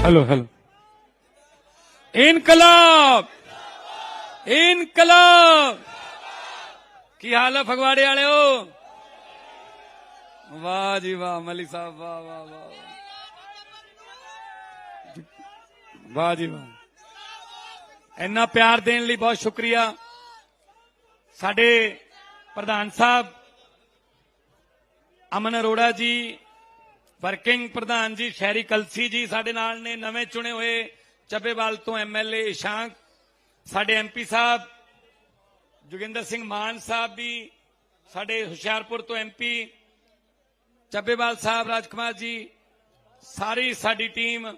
Hello hello ਇਨਕਲਾਬ ਇਨਕਲਾਬ ਕੀ ਹਾਲ ਹੈ ਫਗਵਾੜੇ ਵਾਲਿਓ ਵਾਹ ਜੀ ਵਾਹ ਮਲੀ ਸਾਹਿਬ ਵਾਹ ਵਾਹ ਵਾਹ ਵਾਹ ਜੀ ਵਾਹ ਇੰਨਾ ਪਿਆਰ ਦੇਣ ਲਈ ਬਹੁਤ ਸ਼ੁਕਰੀਆ ਸਾਡੇ ਪ੍ਰਧਾਨ ਸਾਹਿਬ ਅਮਨ ਅਰੋੜਾ ਜੀ ਵਰਕਿੰਗ ਪ੍ਰਧਾਨ ਜੀ ਸ਼ਹਿਰੀ ਕਲਸੀ ਜੀ ਸਾਡੇ ਨਾਲ ਨੇ, ਨਵੇਂ ਚੁਣੇ ਹੋਏ ਚੱਬੇਵਾਲ ਤੋਂ ਐਮਐਲਏ ਇਸ਼ਾਂਕ, ਸਾਡੇ ਐਮਪੀ ਸਾਹਿਬ, ਜੋਗਿੰਦਰ ਸਿੰਘ ਮਾਨ ਸਾਹਿਬ ਵੀ, ਸਾਡੇ ਹੁਸ਼ਿਆਰਪੁਰ ਤੋਂ ਐਮਪੀ ਚੱਬੇਵਾਲ ਸਾਹਿਬ, ਰਾਜਕੁਮਾਰ ਜੀ, ਸਾਰੀ ਸਾਡੀ ਟੀਮ।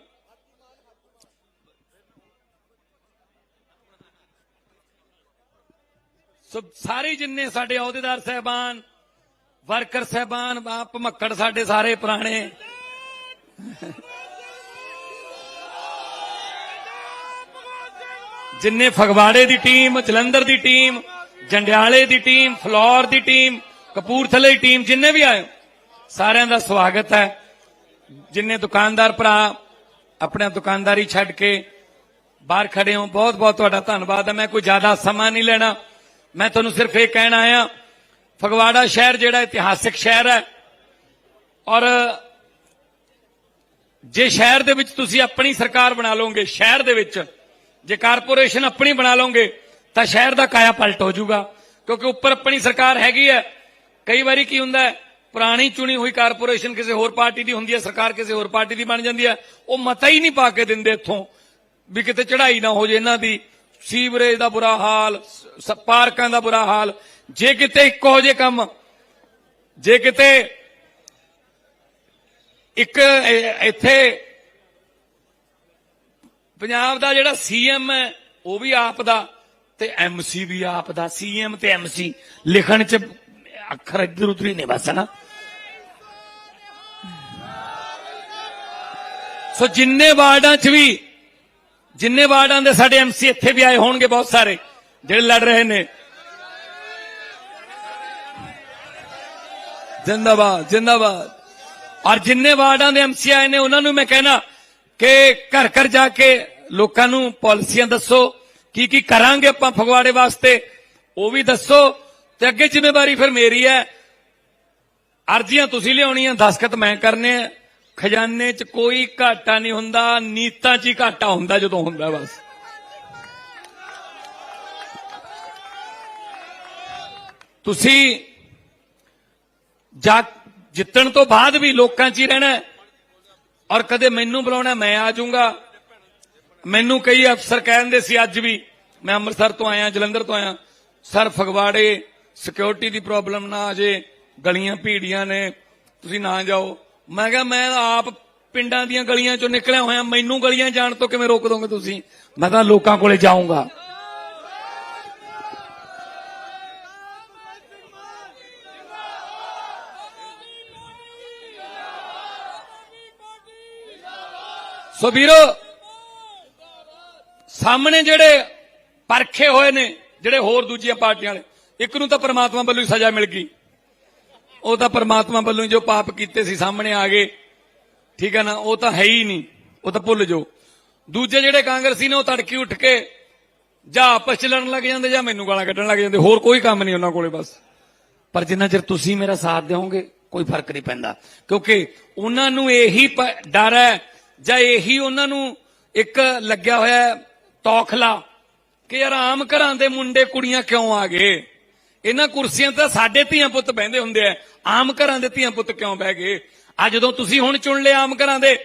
ਸੋ ਸਾਰੇ ਜਿੰਨੇ ਸਾਡੇ ਅਹੁਦੇਦਾਰ, ਸਹਿਬਾਨ ਵਰਕਰ ਸਹਿਬਾਨ ਆਪ ਮੱਕੜ ਸਾਡੇ ਸਾਰੇ ਪੁਰਾਣੇ ਜਿੰਨੇ ਫਗਵਾੜੇ ਦੀ ਟੀਮ ਜਲੰਧਰ ਦੀ ਟੀਮ ਜੰਡਿਆਲੇ ਦੀ ਟੀਮ ਫਲੋਰ ਦੀ ਟੀਮ ਕਪੂਰਥਲੇ ਦੀ ਟੀਮ ਜਿੰਨੇ ਵੀ ਆਏ ਹੋ, ਸਾਰਿਆਂ ਦਾ ਸਵਾਗਤ ਹੈ ਜਿੰਨੇ ਦੁਕਾਨਦਾਰ ਭਰਾ ਆਪਣਾ ਦੁਕਾਨਦਾਰੀ ਛੱਡ ਕੇ ਬਾਹਰ ਖੜੇ ਹੋ ਬਹੁਤ ਬਹੁਤ ਤੁਹਾਡਾ ਧੰਨਵਾਦ ਹੈ ਮੈਂ ਕੋਈ ਜ਼ਿਆਦਾ ਸਮਾਂ ਨਹੀਂ ਲੈਣਾ ਮੈਂ ਤੁਹਾਨੂੰ ਸਿਰਫ ਇਹ ਕਹਿਣ ਆਇਆ ਫਗਵਾੜਾ ਸ਼ਹਿਰ ਜਿਹੜਾ ਇਤਿਹਾਸਿਕ ਸ਼ਹਿਰ ਹੈ। ਔਰ ਜੇ ਸ਼ਹਿਰ ਦੇ ਵਿੱਚ ਤੁਸੀਂ ਆਪਣੀ ਸਰਕਾਰ ਬਣਾ ਲਓਗੇ, ਸ਼ਹਿਰ ਦੇ ਵਿੱਚ ਜੇ ਕਾਰਪੋਰੇਸ਼ਨ ਆਪਣੀ ਬਣਾ ਲਓਗੇ, ਤਾਂ ਸ਼ਹਿਰ ਦਾ ਕਾਇਆ ਪਲਟ ਹੋ ਜਾਊਗਾ। ਕਿਉਂਕਿ ਉੱਪਰ ਆਪਣੀ ਸਰਕਾਰ ਹੈਗੀ ਹੈ। ਕਈ ਵਾਰੀ ਕੀ ਹੁੰਦਾ ਹੈ, ਪੁਰਾਣੀ ਚੁਣੀ ਹੋਈ ਕਾਰਪੋਰੇਸ਼ਨ ਕਿਸੇ ਹੋਰ ਪਾਰਟੀ ਦੀ ਹੁੰਦੀ ਹੈ, ਸਰਕਾਰ ਕਿਸੇ ਹੋਰ ਪਾਰਟੀ ਦੀ ਬਣ ਜਾਂਦੀ ਹੈ। ਉਹ ਮਤਾ ਹੀ ਨਹੀਂ ਪਾ ਕੇ ਦਿੰਦੇ ਇੱਥੋਂ ਵੀ ਕਿਤੇ ਚੜ੍ਹਾਈ ਨਾ ਹੋ ਜੇ ਇਹਨਾਂ ਦੀ। ਸੀਵਰੇਜ ਦਾ ਬੁਰਾ ਹਾਲ ਪਾਰਕਾਂ ਦਾ ਬੁਰਾ ਹਾਲ ਜੇ ਕਿਤੇ ਇੱਕੋ ਜੇ ਕੰਮ, ਜੇ ਕਿਤੇ ਇੱਕ ਇੱਥੇ ਪੰਜਾਬ ਦਾ ਜਿਹੜਾ ਸੀਐਮ ਹੈ, ਉਹ ਵੀ ਆਪ ਦਾ ਤੇ ਐਮਸੀ ਵੀ ਆਪ ਦਾ ਸੀਐਮ ਤੇ ਐਮਸੀ ਲਿਖਣ ਚ ਅੱਖਰ ਇੱਧਰ ਉੱਧਰ ਹੀ ਨੇ ਬਸ ਨਾ ਸੋ ਜਿੰਨੇ ਵਾਰਡਾਂ ਚ ਵੀ, ਜਿੰਨੇ ਵਾਰਡਾਂ ਦੇ ਸਾਡੇ ਐਮਸੀ ਇੱਥੇ ਵੀ ਆਏ ਹੋਣਗੇ ਬਹੁਤ ਸਾਰੇ, ਜਿਹੜੇ ਲੜ ਰਹੇ ਨੇ। ਜਿੰਦਾਬਾਦ ਜਿੰਦਾਬਾਦ। ਔਰ ਜਿੰਨੇ ਵਾਰਡਾਂ ਦੇ ਐਮਸੀ ਆਏ ਨੇ, ਉਹਨਾਂ ਨੂੰ ਮੈਂ ਕਹਿਣਾ ਕਿ ਘਰ ਘਰ ਜਾ ਕੇ ਲੋਕਾਂ ਨੂੰ ਪਾਲਿਸੀਆਂ ਦੱਸੋ, ਕੀ ਕੀ ਕਰਾਂਗੇ ਆਪਾਂ ਫਗਵਾੜੇ ਵਾਸਤੇ, ਉਹ ਵੀ ਦੱਸੋ, ਤੇ ਅੱਗੇ ਜ਼ਿੰਮੇਵਾਰੀ ਫਿਰ ਮੇਰੀ ਹੈ। ਅਰਜ਼ੀਆਂ ਤੁਸੀਂ ਲਿਆਉਣੀਆਂ, ਦਸਖਤ ਮੈਂ ਕਰਨੇ ਆ। ਖਜ਼ਾਨੇ 'ਚ ਕੋਈ ਘਾਟਾ ਨਹੀਂ ਹੁੰਦਾ, ਨੀਤਾਂ 'ਚ ਹੀ ਘਾਟਾ ਹੁੰਦਾ ਜਦੋਂ ਹੁੰਦਾ ਬਸ। ਤੁਸੀਂ ਜਾ ਜਿੱਤਣ ਤੋਂ ਬਾਅਦ ਵੀ ਲੋਕਾਂ 'ਚ ਹੀ ਰਹਿਣਾ ਔਰ ਕਦੇ ਮੈਨੂੰ ਬੁਲਾਉਣਾ ਮੈਂ ਆ ਜਾਊਂਗਾ। ਮੈਨੂੰ ਕਈ ਅਫਸਰ ਕਹਿੰਦੇ ਸੀ ਅੱਜ ਵੀ, ਮੈਂ ਅੰਮ੍ਰਿਤਸਰ ਤੋਂ ਆਇਆ, ਜਲੰਧਰ ਤੋਂ ਆਇਆ, ਸਰ, ਫਗਵਾੜੇ ਸਿਕਿਉਰਿਟੀ ਦੀ ਪ੍ਰੋਬਲਮ ਨਾ ਆ ਜੇ, ਗਲੀਆਂ ਭੀੜੀਆਂ ਨੇ, ਤੁਸੀਂ ਨਾ ਜਾਓ। ਮੈਂ ਕਿਹਾ, ਮੈਂ ਆਪ ਪਿੰਡਾਂ ਦੀਆਂ ਗਲੀਆਂ ਚੋਂ ਨਿਕਲਿਆ ਹੋਇਆ, ਮੈਨੂੰ ਗਲੀਆਂ ਜਾਣ ਤੋਂ ਕਿਵੇਂ ਰੋਕ ਦੋਗੇ ਤੁਸੀਂ? ਮੈਂ ਤਾਂ ਲੋਕਾਂ ਕੋਲੇ ਜਾਊਂਗਾ। ਸੋ ਵੀਰੋ, ਸਾਹਮਣੇ ਜਿਹੜੇ ਪਰਖੇ ਹੋਏ ਨੇ, ਜਿਹੜੇ ਹੋਰ ਦੂਜੀਆਂ ਪਾਰਟੀਆਂ ਵਾਲੇ, ਇੱਕ ਨੂੰ ਤਾਂ ਪਰਮਾਤਮਾ ਵੱਲੋਂ ਹੀ ਸਜ਼ਾ ਮਿਲ ਗਈ। ਉਹ ਤਾਂ ਪਰਮਾਤਮਾ ਵੱਲੋਂ ਹੀ ਜੋ ਪਾਪ ਕੀਤੇ ਸੀ, ਸਾਹਮਣੇ ਆ ਗਏ। ਠੀਕ ਹੈ ਨਾ, ਉਹ ਤਾਂ ਹੈ ਹੀ ਨਹੀਂ, ਉਹ ਤਾਂ ਭੁੱਲ ਜਾਓ। ਦੂਜੇ ਜਿਹੜੇ ਕਾਂਗਰਸੀ ਨੇ, ਉਹ ਤੜਕੀ ਉੱਠ ਕੇ ਜਾਂ ਆਪਸ ਚ ਲੜਨ ਲੱਗ ਜਾਂਦੇ ਜਾਂ ਮੈਨੂੰ ਗਾਲਾਂ ਕੱਢਣ ਲੱਗ ਜਾਂਦੇ, ਹੋਰ ਕੋਈ ਕੰਮ ਨਹੀਂ ਉਹਨਾਂ ਕੋਲੇ ਬਸ। ਪਰ ਜਿੰਨਾ ਚਿਰ ਤੁਸੀਂ ਮੇਰਾ ਸਾਥ ਦਿਓਗੇ, ਕੋਈ ਫ਼ਰਕ ਨਹੀਂ ਪੈਂਦਾ। ਕਿਉਂਕਿ ਉਹਨਾਂ ਨੂੰ ਇਹੀ ਡਰ ਹੈ ਜਾਂ ਇਹੀ ਉਹਨਾਂ ਨੂੰ ਇੱਕ ਲੱਗਿਆ ਹੋਇਆ ਤੌਖਲਾ ਕਿ ਯਾਰ ਘਰਾਂ ਦੇ ਮੁੰਡੇ ਕੁੜੀਆਂ ਕਿਉਂ ਆ ਗਏ? ਇਹਨਾਂ ਕੁਰਸੀਆਂ ਤਾਂ ਸਾਡੇ ਧੀਆਂ ਪੁੱਤ ਬਹਿੰਦੇ ਹੁੰਦੇ ਆ। ਆਮ ਘਰਾਂ ਦੇ ਧੀਆਂ ਪੁੱਤ ਕਿਉਂ ਬਹਿ ਗਏ? ਆ ਜਦੋਂ ਤੁਸੀਂ ਹੁਣ ਚੁਣ ਲਿਆ ਆਮ ਘਰਾਂ ਦੇ,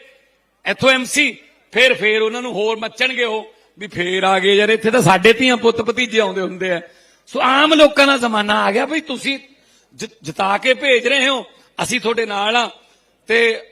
ਇੱਥੋਂ ਐਮਸੀ ਫੇਰ ਫੇਰ ਉਹਨਾਂ ਨੂੰ ਹੋਰ ਮੱਚਣਗੇ ਉਹ ਵੀ ਫੇਰ ਆ ਗਏ ਯਾਰ, ਇੱਥੇ ਤਾਂ ਸਾਡੇ ਧੀਆਂ ਪੁੱਤ ਭਤੀਜੇ ਆਉਂਦੇ ਹੁੰਦੇ ਆ। ਸੋ ਆਮ ਲੋਕਾਂ ਦਾ ਜ਼ਮਾਨਾ ਆ ਗਿਆ ਬਈ ਤੁਸੀਂ ਜ- ਜਿਤਾ ਕੇ ਭੇਜ ਰਹੇ ਹੋ, ਅਸੀਂ ਤੁਹਾਡੇ ਨਾਲ ਆ ਤੇ